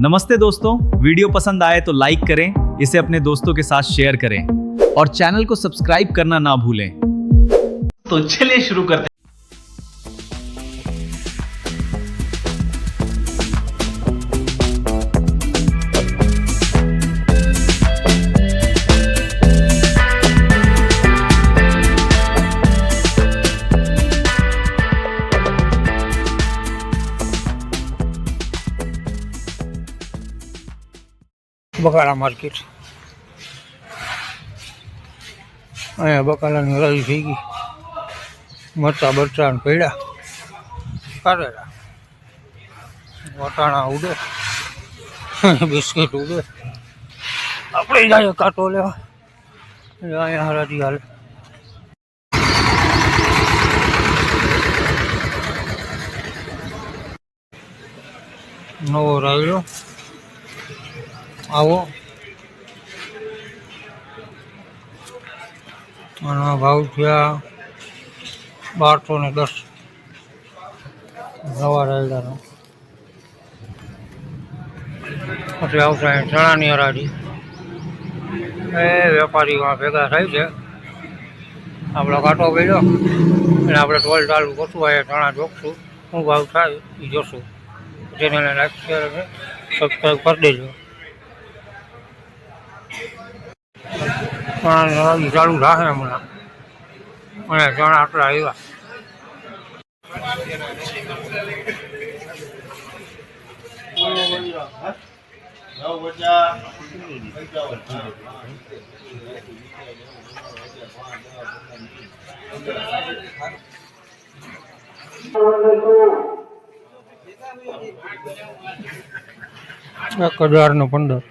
नमस्ते दोस्तों वीडियो पसंद आए तो लाइक करें इसे अपने दोस्तों के साथ शेयर करें और चैनल को सब्सक्राइब करना ना भूलें तो चलिए शुरू करते બકાલા માર્કેટ. અહીંયા બકાલાની હરાજી થઈ ગઈ. મરચા બરચા પૈડા. કારેલા. વટાણા ઉડે. બિસ્કિટ ઉડે. આપણે જાય કાંટો લેવા. અહીંયા હરાજી હાલે. નવો રાયડો. આવો. આના ભાવ થયા બારસો ને દસ. નવા રાયડાનો પછી આવશે અહીં ચણાની હરાજી. એ વેપારીમાં ભેગા થાય છે. આપણો કાંટો પડ્યો. અને આપણે ટોલ ચાલુ કરશું, અહીંયા ચણા જોખશું. શું ભાવ થાય એ જોશું. જેને લાઈક શેર સબસ્ક્રાઈબ કરી દેજો. પણ હરાજી ચાલુ થશે હમણાં અને ત્રણ આટલા આવ્યા એક હજાર ને પંદર.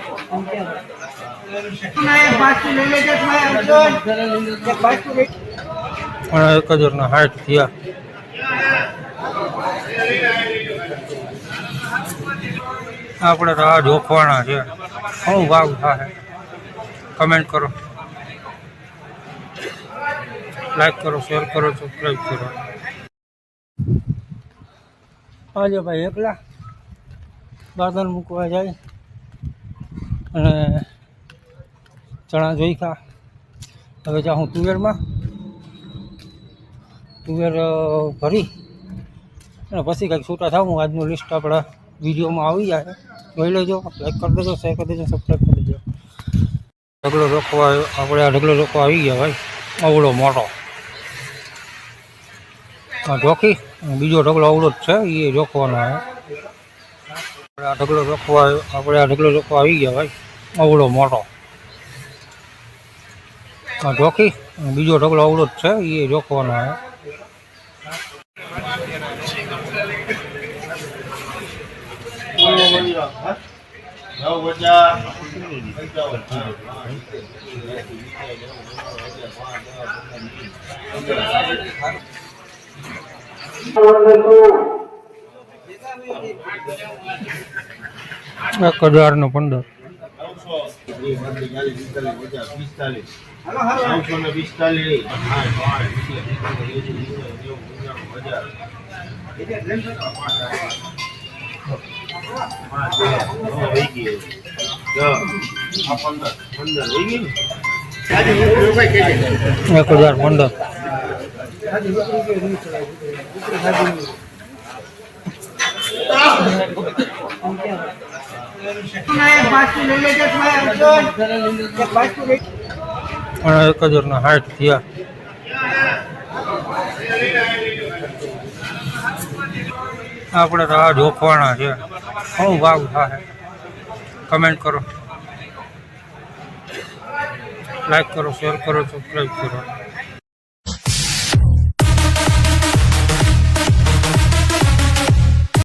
અને એક હજાર ના થયા. આપણે આ જોખવાના છે. શું ભાવ થાય કમેન્ટ કરો. લાઈક કરો શેર કરો સબસ્ક્રાઈબ કરો. આજે ભાઈ એકલા. બાદલ મૂકવા જાય. અને ચણા જોઈ ખા. હવે જાઉં તુવેરમાં. તુવેર ભરી. અને પછી કંઈક છૂટા થાવું આજનું લિસ્ટ આપણા વિડીયોમાં આવી જાય. જોઈ લેજો લાઈક કરી દેજો શેર કરી દેજો સબસ્ક્રાઈબ કરી દેજો. ઢગલો રોકવા, આપણે આ ઢગલો રોકવા આવી ગયા ભાઈ. અવળો મોટો. જોખી બીજો ઢગલો અવળો જ છે એ જોખવાનો આવે આ ઢગલો રોકવા, આપણે આ ઢગલો રોકવા આવી ગયા ભાઈ. અવળો મોટો. જોખી બીજો ઢગલો અવળો જ છે એ જોખવાનો છે. એક હજારનું પંદર. નવસો ચાલીસ પિસ્તાલીસ પચાસ પિસ્તાલીસ નવસો ને પિસ્તાલીસ હજાર પંદર પંદર થઈ ગઈ ને એક હજાર પંદર અને એક હજાર ના સાઠ થયા. આપણે આ જોખવાના છે. શું ભાવ થાય કમેન્ટ કરો. લાઈક કરો શેર કરો સબસ્ક્રાઈબ કરો.